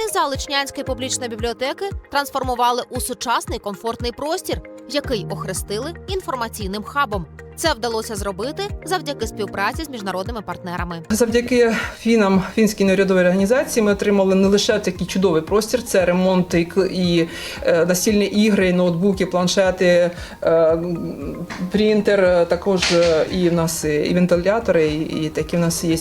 Актові зали Чнянської публічної бібліотеки трансформували у сучасний комфортний простір, який охрестили інформаційним хабом. Це вдалося зробити завдяки співпраці з міжнародними партнерами. Завдяки фінам фінській неурядовій організації ми отримали не лише такий чудовий простір, це ремонт і, е, настільні ігри, ноутбуки, планшети, е, принтер, е, також і в нас і вентилятори, і, такі в нас є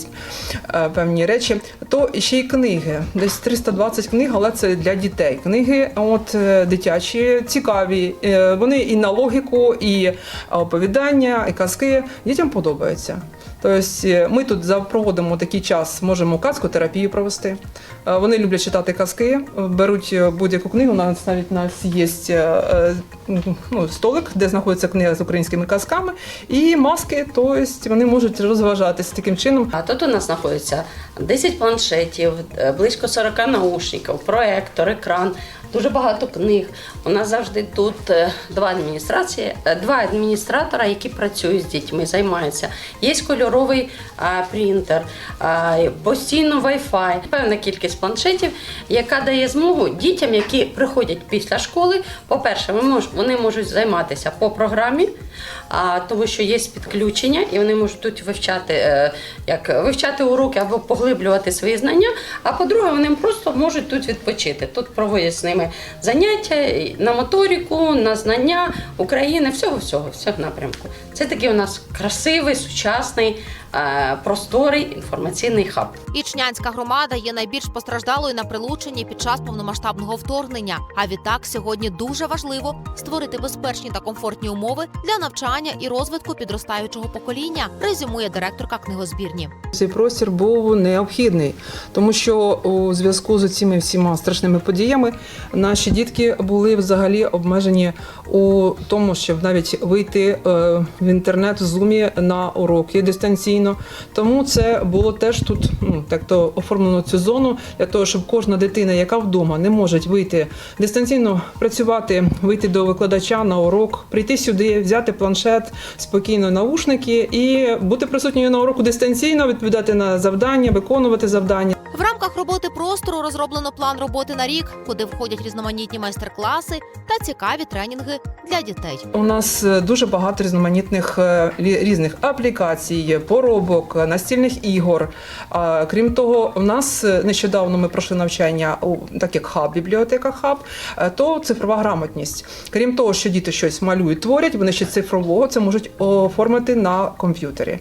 певні речі. То ще й книги. Десь 320 книг, але це для дітей. Книги от дитячі, цікаві. Вони і на логіку, і оповідання, і казки. Дітям подобається. Тобто е, ми тут проводимо такий час, можемо казку терапію провести. Е, Вони люблять читати казки, е, беруть будь-яку книгу. У навіть нас є ну, столик, де знаходиться книга з українськими казками, і маски, тобто вони можуть розважатися таким чином. А тут у нас знаходиться 10 планшетів, близько 40 наушників, проектор, екран, дуже багато книг. У нас завжди тут е, два адміністрації, е, два адміністратора, які працюють з дітьми, займаються. Є кольоровий принтер, постійно Wi-Fi, певна кількість планшетів, яка дає змогу дітям, які приходять після школи. По-перше, вони можуть займатися по програмі, тому що є підключення, і вони можуть тут вивчати, е, як вивчати уроки або поглиблювати свої знання. А по-друге, вони просто можуть тут відпочити. Тут проводять з ними заняття на моторику, на знання України, всього, всього, всього напрямку. Це такий у нас красивий, сучасний, е, просторий інформаційний хаб. Ічнянська громада є найбільш постраждалою на прилученні під час повномасштабного вторгнення. А відтак сьогодні дуже важливо створити безпечні та комфортні умови для навчання і розвитку підростаючого покоління. Резюмує директорка книгозбірні. Цей простір був необхідний, тому що у зв'язку з цими всіма страшними подіями наші дітки були взагалі обмежені у тому, щоб навіть вийти е, в інтернет в зумі на уроки дистанційно. Тому це було теж тут ну, так то оформлено цю зону для того, щоб кожна дитина, яка вдома не може вийти дистанційно працювати, вийти до викладача на урок, прийти сюди, взяти планшет, спокійно наушники і бути присутньою на уроку дистанційно, відповідати на завдання, виконувати завдання. В рамках роботи простору розроблено план роботи на рік, куди входять різноманітні майстер-класи та цікаві тренінги для дітей. У нас е, дуже багато різноманітних е, різних аплікацій, поробок, е, настільних ігор. Крім того, у нас нещодавно ми пройшли навчання у так як хаб, бібліотека хаб, то цифрова грамотність. Крім того, що діти щось малюють, творять, вони ще цифрово це можуть оформити на комп'ютері.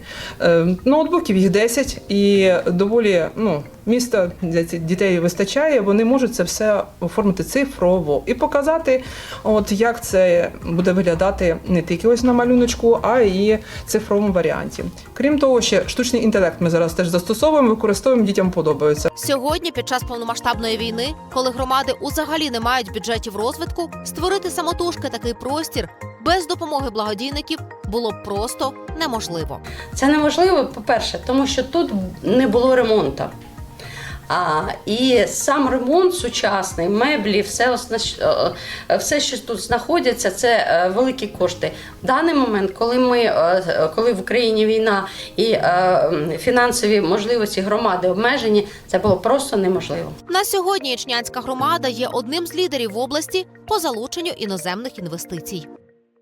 Ноутбуків їх 10 і доволі ну. Міста для цих дітей вистачає, вони можуть це все оформити цифрово і показати, от як це буде виглядати не тільки ось на малюночку, а і в цифровому варіанті. Крім того, ще штучний інтелект ми зараз теж застосовуємо, використовуємо дітям подобається. Сьогодні, під час повномасштабної війни, коли громади взагалі не мають бюджетів розвитку, створити самотужки такий простір без допомоги благодійників було б просто неможливо. Це неможливо, по-перше, тому що тут не було ремонту. А, і сам ремонт сучасний, меблі, все, оснащ... е, все, що тут знаходиться, це е, великі кошти. В даний момент, коли ми е, коли в Україні війна і е, фінансові можливості громади обмежені, це було просто неможливо. На сьогодні Ічнянська громада є одним з лідерів в області по залученню іноземних інвестицій.